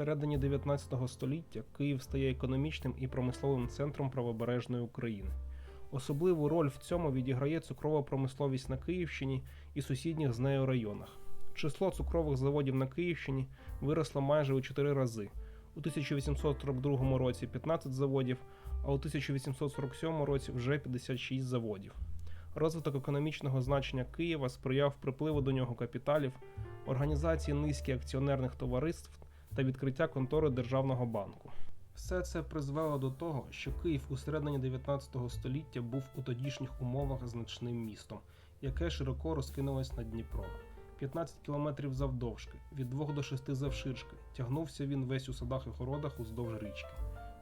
середині 19 століття Київ стає економічним і промисловим центром правобережної України. Особливу роль в цьому відіграє цукрова промисловість на Київщині і сусідніх з нею районах. Число цукрових заводів на Київщині виросло майже у 4 рази. У 1842 році 15 заводів, а у 1847 році вже 56 заводів. Розвиток економічного значення Києва сприяв припливу до нього капіталів, організації низки акціонерних товариств та відкриття контори Державного банку. Все це призвело до того, що Київ у середині 19 століття був у тодішніх умовах значним містом, яке широко розкинулось над Дніпром. 15 кілометрів завдовжки, від 2 до 6 завширшки. Тягнувся він весь у садах і городах уздовж річки.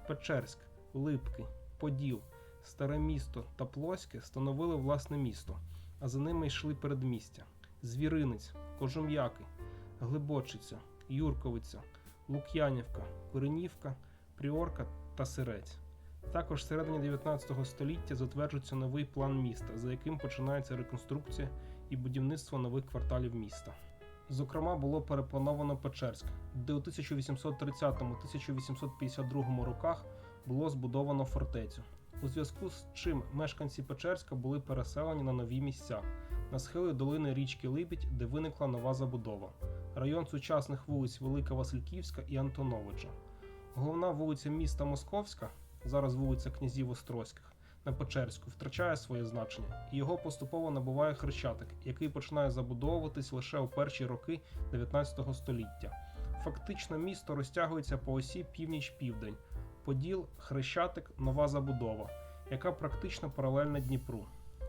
Печерськ, Липки, Поділ, Старе місто та Плоське становили власне місто, а за ними йшли передмістя: Звіринець, Кожум'яки, Глибочиця, Юрковиця, Лук'янівка, Куренівка, Пріорка та Сирець. Також середині 19 століття затверджується новий план міста, за яким починається реконструкція і будівництво нових кварталів міста. Зокрема, було переплановано Печерськ, де у 1830-1852 роках було збудовано фортецю. У зв'язку з чим мешканці Печерська були переселені на нові місця на схили долини річки Либідь, де виникла нова забудова, район сучасних вулиць Велика Васильківська і Антоновича. Головна вулиця міста Московська, зараз вулиця князів Острозьких, на Печерську втрачає своє значення, і його поступово набуває Хрещатик, який починає забудовуватись лише у перші роки 19 століття. Фактично місто розтягується по осі північ-південь, Поділ, Хрещатик, нова забудова, яка практично паралельна Дніпру.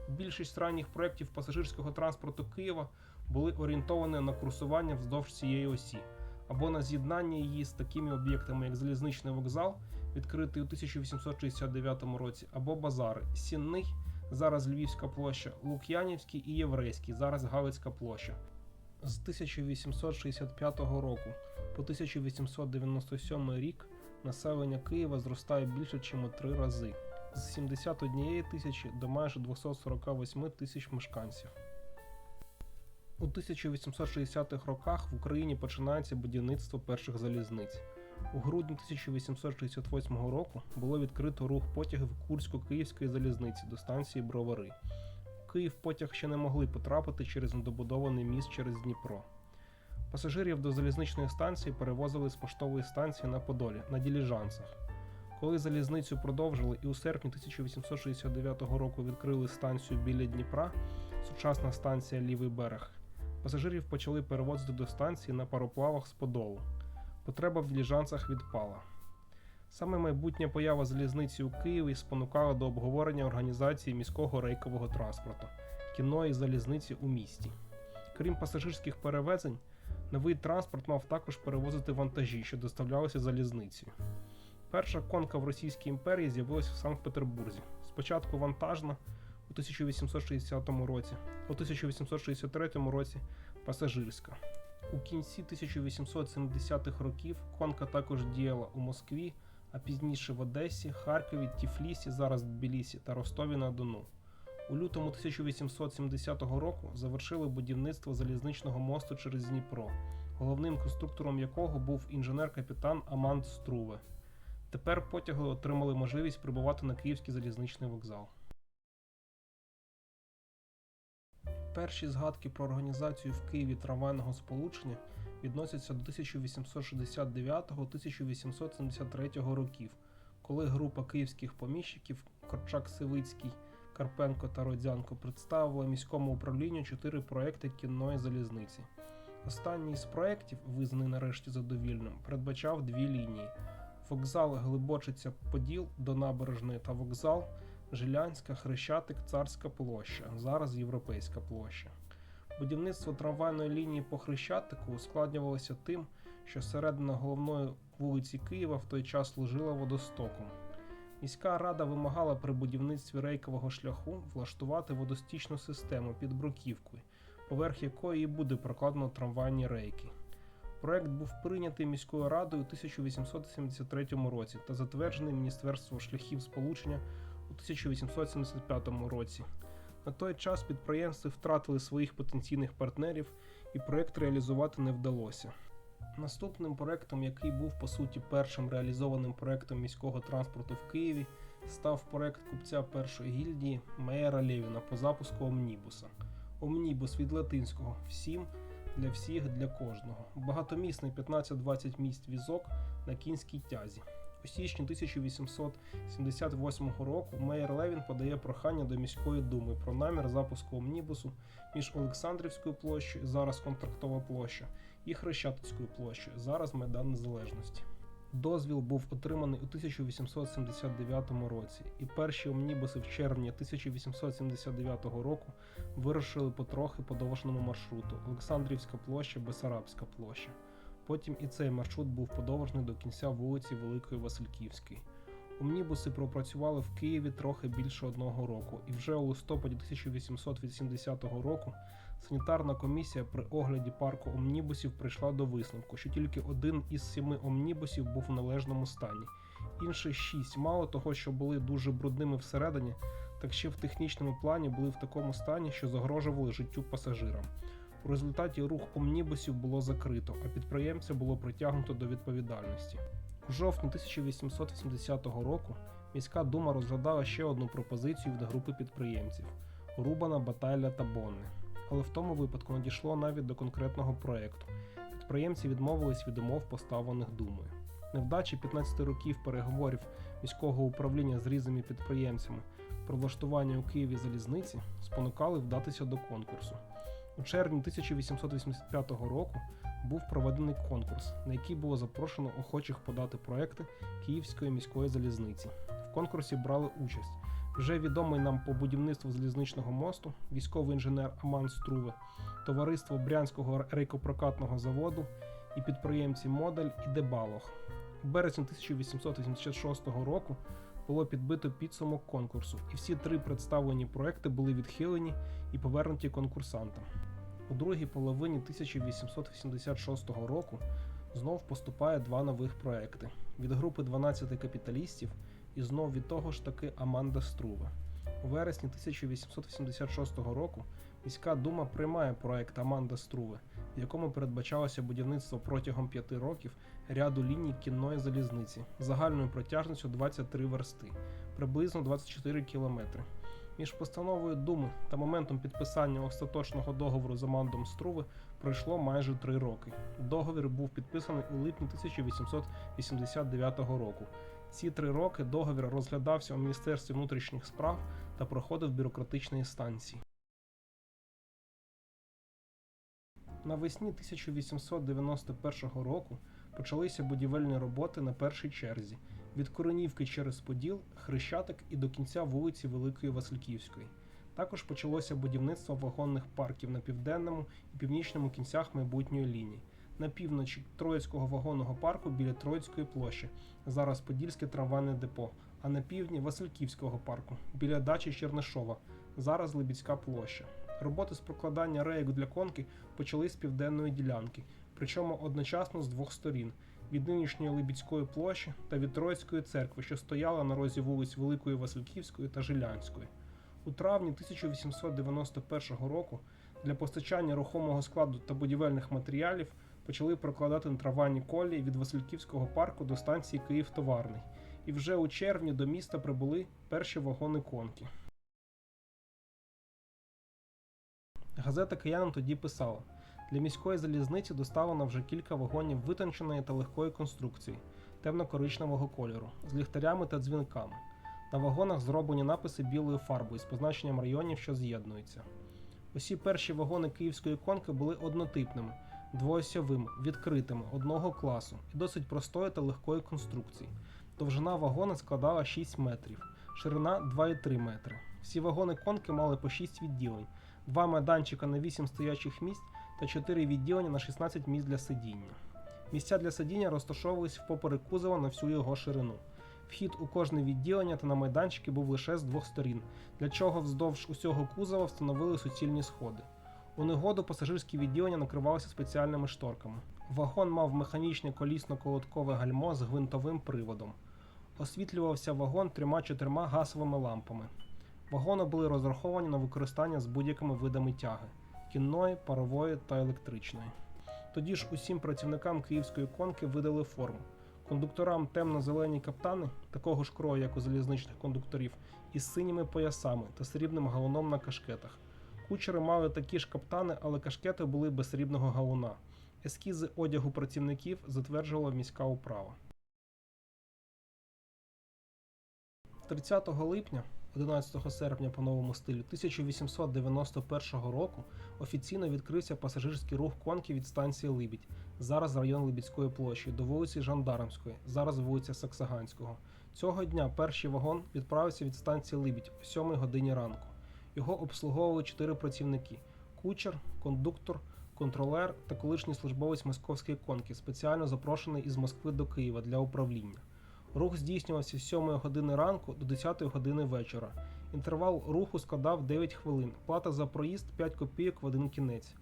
Більшість ранніх проєктів пасажирського транспорту Києва були орієнтовані на курсування вздовж цієї осі або на з'єднання її з такими об'єктами, як залізничний вокзал, відкритий у 1869 році, або базари Сінний, зараз Львівська площа, Лук'янівський і Єврейський, зараз Галицька площа. З 1865 року по 1897 рік населення Києва зростає більше, ніж у три рази з 71 тисячі до майже 248 тисяч мешканців. У 1860-х роках в Україні починається будівництво перших залізниць. У грудні 1868 року було відкрито рух потягів Курсько-Київської залізниці до станції Бровари. В Київ потяг ще не могли потрапити через недобудований міст через Дніпро. Пасажирів до залізничної станції перевозили з поштової станції на Подолі на діліжансах. Коли залізницю продовжили і у серпні 1869 року відкрили станцію біля Дніпра, сучасна станція Лівий берег, пасажирів почали перевозити до станції на пароплавах з Подолу. Потреба в діліжансах відпала. Саме майбутня поява залізниці у Києві спонукала до обговорення організації міського рейкового транспорту, кінної залізниці у місті. Крім пасажирських перевезень, новий транспорт мав також перевозити вантажі, що доставлялися залізницею. Перша конка в Російській імперії з'явилася в Санкт-Петербурзі. Спочатку вантажна у 1860 році, у 1863 році пасажирська. У кінці 1870-х років конка також діяла у Москві, а пізніше в Одесі, Харкові, Тіфлісі, зараз Тбілісі та Ростові на Дону. У лютому 1870 року завершили будівництво залізничного мосту через Дніпро, головним конструктором якого був інженер-капітан Амант Струве. Тепер потяги отримали можливість прибувати на Київський залізничний вокзал. Перші згадки про організацію в Києві трамвайного сполучення відносяться до 1869-1873 років, коли група київських поміщиків Корчак Сивицький, Карпенко та Родзянко представила міському управлінню чотири проекти кінної залізниці. Останній з проєктів, визнаний нарешті задовільним, передбачав дві лінії: вокзал Глибочиця Поділ до набережної та вокзал Жилянська, Хрещатик, Царська площа, зараз Європейська площа. Будівництво трамвайної лінії по Хрещатику ускладнювалося тим, що середина головної вулиці Києва в той час служила водостоком. Міська рада вимагала при будівництві рейкового шляху влаштувати водостічну систему під бруківкою, поверх якої і буде прокладено трамвайні рейки. Проект був прийнятий міською радою у 1873 році та затверджений Міністерством шляхів сполучення у 1875 році. На той час підприємці втратили своїх потенційних партнерів і проект реалізувати не вдалося. Наступним проектом, який був по суті першим реалізованим проектом міського транспорту в Києві, став проект купця першої гільдії Меєра Левіна по запуску Омнібуса. Омнібус від латинського всім для всіх для кожного. Багатомісний 15-20 місць візок на кінській тязі. У січні 1878 року Мейер Левін подає прохання до міської думи про намір запуску омнібусу між Олександрівською площею, зараз контрактова площа, і Хрещатицькою площею, зараз Майдан Незалежності. Дозвіл був отриманий у 1879 році, і перші омнібуси в червні 1879 року вирушили потрохи по довжному маршруту Олександрівська площа, Бесарабська площа. Потім і цей маршрут був подовжений до кінця вулиці Великої Васильківської. Омнібуси пропрацювали в Києві трохи більше одного року, і вже у листопаді 1880 року санітарна комісія при огляді парку омнібусів прийшла до висновку, що тільки один із сіми омнібусів був в належному стані. Інші шість, мало того, що були дуже брудними всередині, так ще в технічному плані були в такому стані, що загрожували життю пасажирам. У результаті рух омнібусів було закрито, а підприємця було притягнуто до відповідальності. У жовтні 1880 року міська дума розглядала ще одну пропозицію від групи підприємців Рубана, Батайля та Бонне. Але в тому випадку не дійшло навіть до конкретного проєкту. Підприємці відмовились від умов, поставлених думою. Невдачі 15 років переговорів міського управління з різними підприємцями про влаштування у Києві залізниці спонукали вдатися до конкурсу. У червні 1885 року був проведений конкурс, на який було запрошено охочих подати проекти Київської міської залізниці. В конкурсі брали участь вже відомий нам по будівництву залізничного мосту, військовий інженер Аман Струве, товариство Брянського рейкопрокатного заводу і підприємці Модель і Дебалох. У березні 1886 року було підбито підсумок конкурсу, і всі три представлені проекти були відхилені і повернуті конкурсантам. У другій половині 1886 року знов поступає два нових проекти від групи 12 капіталістів і знов від того ж таки Аманда Струве. У вересні 1886 року міська дума приймає проект Аманда Струве, в якому передбачалося будівництво протягом п'яти років ряду ліній кінної залізниці загальною протяжністю 23 версти, приблизно 24 кілометри. Між постановою Думи та моментом підписання остаточного договору з Амандом Струве пройшло майже три роки. Договір був підписаний у липні 1889 року. Ці три роки договір розглядався у Міністерстві внутрішніх справ та проходив бюрократичні станції. Навесні 1891 року почалися будівельні роботи на першій черзі від Коренівки через Поділ, Хрещатик і до кінця вулиці Великої Васильківської. Також почалося будівництво вагонних парків на південному і північному кінцях майбутньої лінії. На півночі Троїцького вагонного парку біля Троїцької площі, зараз Подільське трамвайне депо, а на півдні Васильківського парку біля дачі Чернишова, зараз Либідська площа. Роботи з прокладання рейок для конки почали з південної ділянки, причому одночасно з двох сторін від нинішньої Либідської площі та від Троїцької церкви, що стояла на розі вулиць Великої Васильківської та Жилянської. У травні 1891 року для постачання рухомого складу та будівельних матеріалів почали прокладати трамвайні колії від Васильківського парку до станції Київ Товарний. І вже у червні до міста прибули перші вагони конки. Газета Киянин тоді писала: для міської залізниці доставлено вже кілька вагонів витонченої та легкої конструкції темно-коричневого кольору з ліхтарями та дзвінками. На вагонах зроблені написи білою фарбою з позначенням районів, що з'єднуються. Усі перші вагони київської конки були однотипними, двоосьовими, відкритими, одного класу і досить простої та легкої конструкції. Довжина вагона складала 6 метрів, ширина 2,3 метри. Всі вагони конки мали по 6 відділень, 2 майданчика на 8 стоячих місць та 4 відділення на 16 місць для сидіння. Місця для сидіння розташовувались впоперек кузова на всю його ширину. Вхід у кожне відділення та на майданчики був лише з двох сторін, для чого вздовж усього кузова встановили суцільні сходи. У негоду пасажирські відділення накривалися спеціальними шторками. Вагон мав механічне колісно-колодкове гальмо з гвинтовим приводом. Освітлювався вагон трьома-чотирма газовими лампами. Вагони були розраховані на використання з будь-якими видами тяги кінної, парової та електричної. Тоді ж усім працівникам київської конки видали форму. Кондукторам темно-зелені каптани, такого ж крою, як у залізничних кондукторів, із синіми поясами та срібним галуном на кашкетах. Кучери мали такі ж каптани, але кашкети були без срібного галуна. Ескізи одягу працівників затверджувала міська управа. 30 липня, 11 серпня по новому стилю 1891 року офіційно відкрився пасажирський рух конки від станції Либідь, зараз район Либідської площі, до вулиці Жандармської, зараз вулиця Саксаганського. Цього дня перший вагон відправився від станції Либідь о 7 годині ранку. Його обслуговували чотири працівники: кучер, кондуктор, контролер та колишній службовець московської конки, спеціально запрошений із Москви до Києва для управління. Рух здійснювався з 7 години ранку до 10 години вечора. Інтервал руху складав 9 хвилин. Плата за проїзд 5 копійок в один кінець.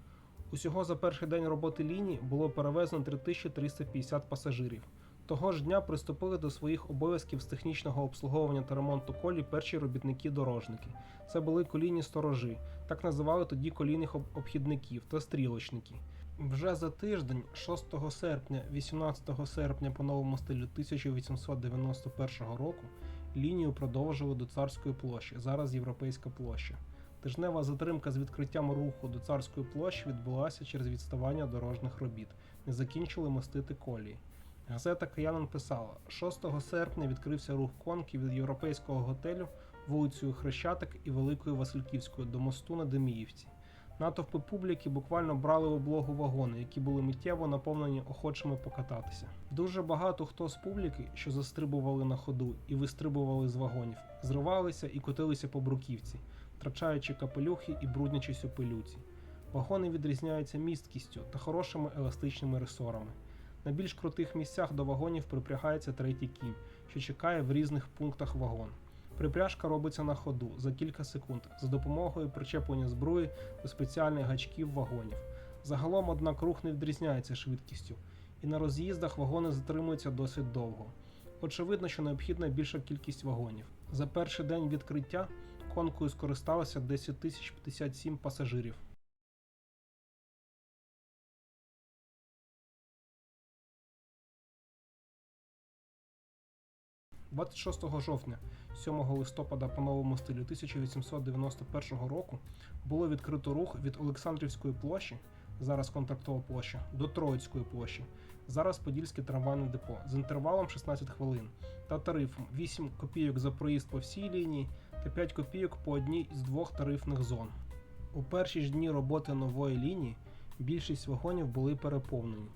Усього за перший день роботи лінії було перевезено 3350 пасажирів. Того ж дня приступили до своїх обов'язків з технічного обслуговування та ремонту колій перші робітники-дорожники. Це були колійні сторожі, так називали тоді колійних обхідників та стрілочники. Вже за тиждень, 6 серпня, 18 серпня по новому стилю 1891 року, лінію продовжили до царської площі, зараз Європейська площа. Тижнева затримка з відкриттям руху до царської площі відбулася через відставання дорожніх робіт. Не закінчили мостити колії. Газета Киянин писала: 6 серпня відкрився рух конки від європейського готелю вулицею Хрещатик і Великою Васильківською до мосту на Деміївці. Натовпи публіки буквально брали в облогу вагони, які були миттєво наповнені охочими покататися. Дуже багато хто з публіки, що застрибували на ходу і вистрибували з вагонів, зривалися і котилися по бруківці, втрачаючи капелюхи і бруднячись у пилюці. Вагони відрізняються місткістю та хорошими еластичними ресорами. На більш крутих місцях до вагонів припрягається третій кінь, що чекає в різних пунктах вагон. Припряжка робиться на ходу за кілька секунд за допомогою причеплення зброї до спеціальних гачків вагонів. Загалом, однак, рух не відрізняється швидкістю, і на роз'їздах вагони затримуються досить довго. Очевидно, що необхідна більша кількість вагонів. За перший день відкриття конкою скористалося 10 тисяч 57 пасажирів. 26 жовтня, 7 листопада по новому стилю 1891 року було відкрито рух від Олександрівської площі, зараз контрактова площа, до Троїцької площі, зараз Подільське трамвайне депо з інтервалом 16 хвилин та тарифом 8 копійок за проїзд по всій лінії та 5 копійок по одній із двох тарифних зон. У перші ж дні роботи нової лінії більшість вагонів були переповнені.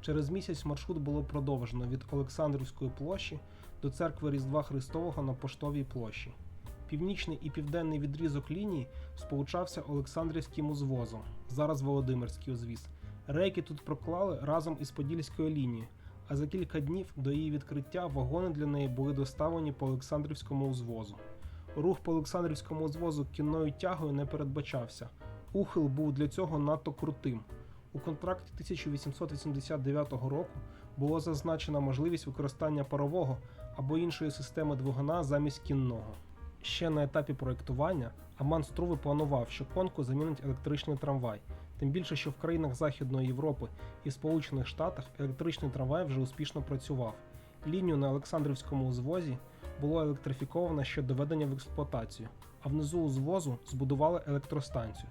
Через місяць маршрут було продовжено від Олександрівської площі до церкви Різдва Христового на Поштовій площі. Північний і південний відрізок лінії сполучався Олександрівським узвозом, зараз Володимирський узвіз. Рейки тут проклали разом із Подільською лінією, а за кілька днів до її відкриття вагони для неї були доставлені по Олександрівському узвозу. Рух по Олександрівському узвозу кінною тягою не передбачався. Ухил був для цього надто крутим. У контракті 1889 року було зазначена можливість використання парового або іншої системи двигуна замість кінного. Ще на етапі проєктування Аман Струве планував, що конку замінить електричний трамвай, тим більше, що в країнах Західної Європи і Сполучених Штатах електричний трамвай вже успішно працював. Лінію на Олександрівському узвозі було електрифіковано ще до введення в експлуатацію, а внизу узвозу збудували електростанцію.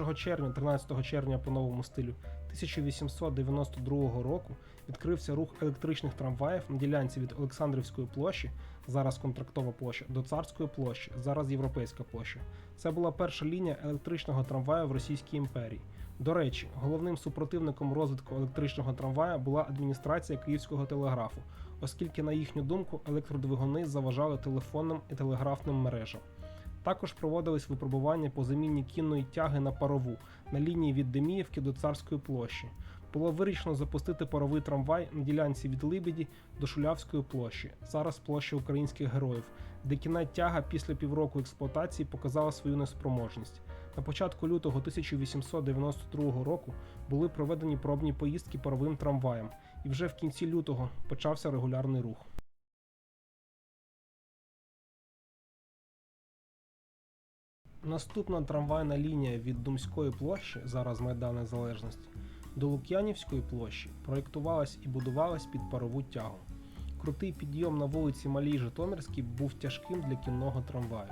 1 червня, 13 червня по новому стилю 1892 року відкрився рух електричних трамваїв на ділянці від Олександрівської площі, зараз контрактова площа, до Царської площі, зараз Європейська площа. Це була перша лінія електричного трамваю в Російській імперії. До речі, головним супротивником розвитку електричного трамвая була адміністрація Київського телеграфу, оскільки, на їхню думку, електродвигуни заважали телефонним і телеграфним мережам. Також проводились випробування по заміні кінної тяги на парову на лінії від Деміївки до Царської площі. Було вирішено запустити паровий трамвай на ділянці від Либіді до Шулявської площі, зараз площа українських героїв, де кінна тяга після півроку експлуатації показала свою неспроможність. На початку лютого 1892 року були проведені пробні поїздки паровим трамваєм, і вже в кінці лютого почався регулярний рух. Наступна трамвайна лінія від Думської площі, зараз Майдан Незалежності, До Лук'янівської площі проєктувалась і будувалась під парову тягу. Крутий підйом на вулиці Малій Житомирській був тяжким для кінного трамваю.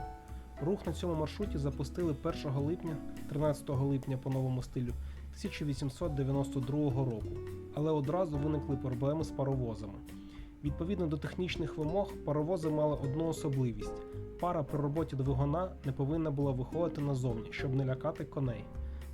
Рух на цьому маршруті запустили 1 липня, 13 липня по новому стилю 1892 року, але одразу виникли проблеми з паровозами. Відповідно до технічних вимог, паровози мали одну особливість: пара при роботі двигуна не повинна була виходити назовні, щоб не лякати коней.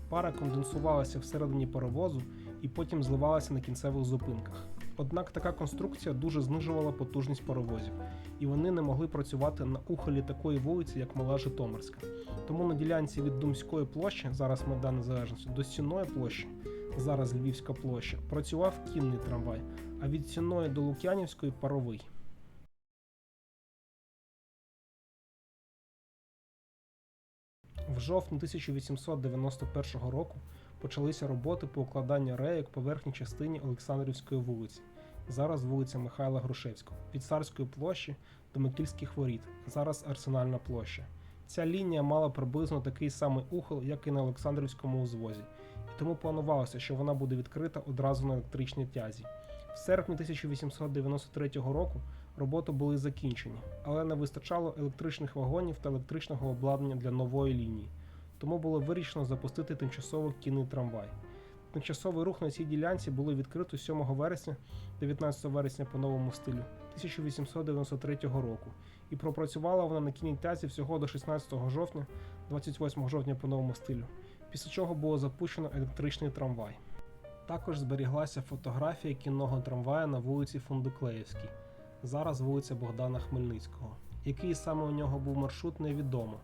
Пара конденсувалася всередині паровозу і потім зливалася на кінцевих зупинках. Однак така конструкція дуже знижувала потужність паровозів, і вони не могли працювати на ухилі такої вулиці, як Мала Житомирська. Тому на ділянці від Думської площі, зараз Майдан Незалежності, до Сінної площі, зараз Львівська площа, працював кінний трамвай, а від Сінної до Лук'янівської паровий. В жовтні 1891 року почалися роботи по укладанню реєк поверхній частині Олександрівської вулиці, зараз вулиця Михайла Грушевського, від Царської площі до Микільських воріт, зараз Арсенальна площа. Ця лінія мала приблизно такий самий ухил, як і на Олександрівському узвозі, тому планувалося, що вона буде відкрита одразу на електричній тязі. В серпні 1893 року роботи були закінчені, але не вистачало електричних вагонів та електричного обладнання для нової лінії, тому було вирішено запустити тимчасово кінний трамвай. Тимчасовий рух на цій ділянці було відкрито 7 вересня, 19 вересня по новому стилю 1893 року, і пропрацювала вона на кінній тязі всього до 16 жовтня, 28 жовтня по новому стилю, після чого було запущено електричний трамвай. Також зберіглася фотографія кінного трамвая на вулиці Фундуклеївській, зараз вулиця Богдана Хмельницького. Який саме у нього був маршрут, невідомо.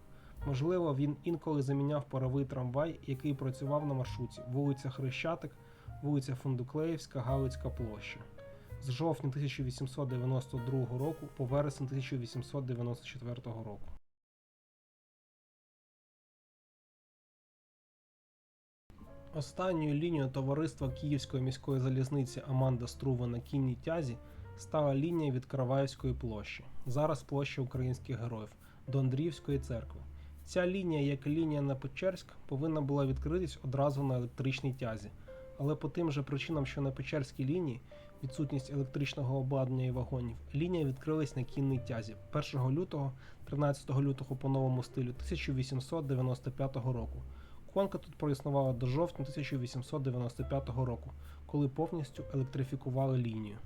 Можливо, він інколи заміняв паровий трамвай, який працював на маршруті вулиця Хрещатик, вулиця Фундуклеївська, Галицька площа. З жовтня 1892 року по вересень 1894 року. Останньою лінією товариства Київської міської залізниці Аманда Струва на кінній тязі стала лінія від Караваївської площі, зараз площа українських героїв, до Андріївської церкви. Ця лінія, як лінія на Печерськ, повинна була відкритись одразу на електричній тязі, але по тим же причинам, що на Печерській лінії відсутність електричного обладнання і вагонів, лінія відкрилась на кінній тязі 1 лютого, 13 лютого по новому стилю 1895 року. Конка тут проіснувала до жовтня 1895 року, коли повністю електрифікували лінію.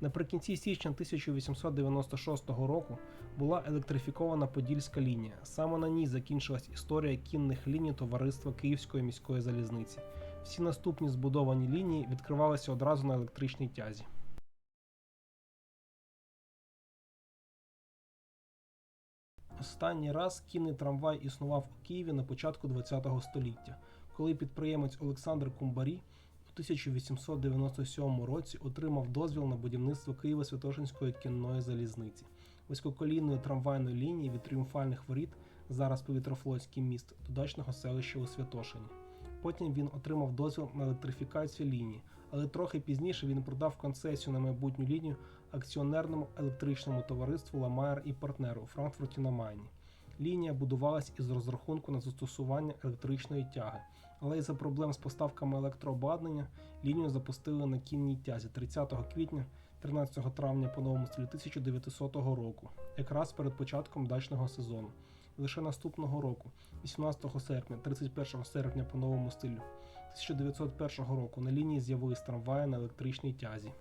Наприкінці січня 1896 року була електрифікована Подільська лінія. Саме на ній закінчилась історія кінних ліній товариства Київської міської залізниці. Всі наступні збудовані лінії відкривалися одразу на електричній тязі. Останній раз кінний трамвай існував у Києві на початку ХХ століття, коли підприємець Олександр Кумбарі у 1897 році отримав дозвіл на будівництво Києво-Святошинської кінної залізниці, вузькоколійної трамвайної лінії від тріумфальних воріт, зараз повітрофлотський міст, до дачного селища у Святошині. Потім він отримав дозвіл на електрифікацію лінії, але трохи пізніше він продав концесію на майбутню лінію акціонерному електричному товариству Ламаєр і партнеру у Франкфурті на Майні. Лінія будувалась із розрахунку на застосування електричної тяги, але із-за проблем з поставками електрообладнання лінію запустили на кінній тязі 30 квітня 13 травня по новому стилю 1900 року, якраз перед початком дачного сезону. Лише наступного року, 18 серпня, 31 серпня по новому стилю 1901 року на лінії з'явились трамваї на електричній тязі.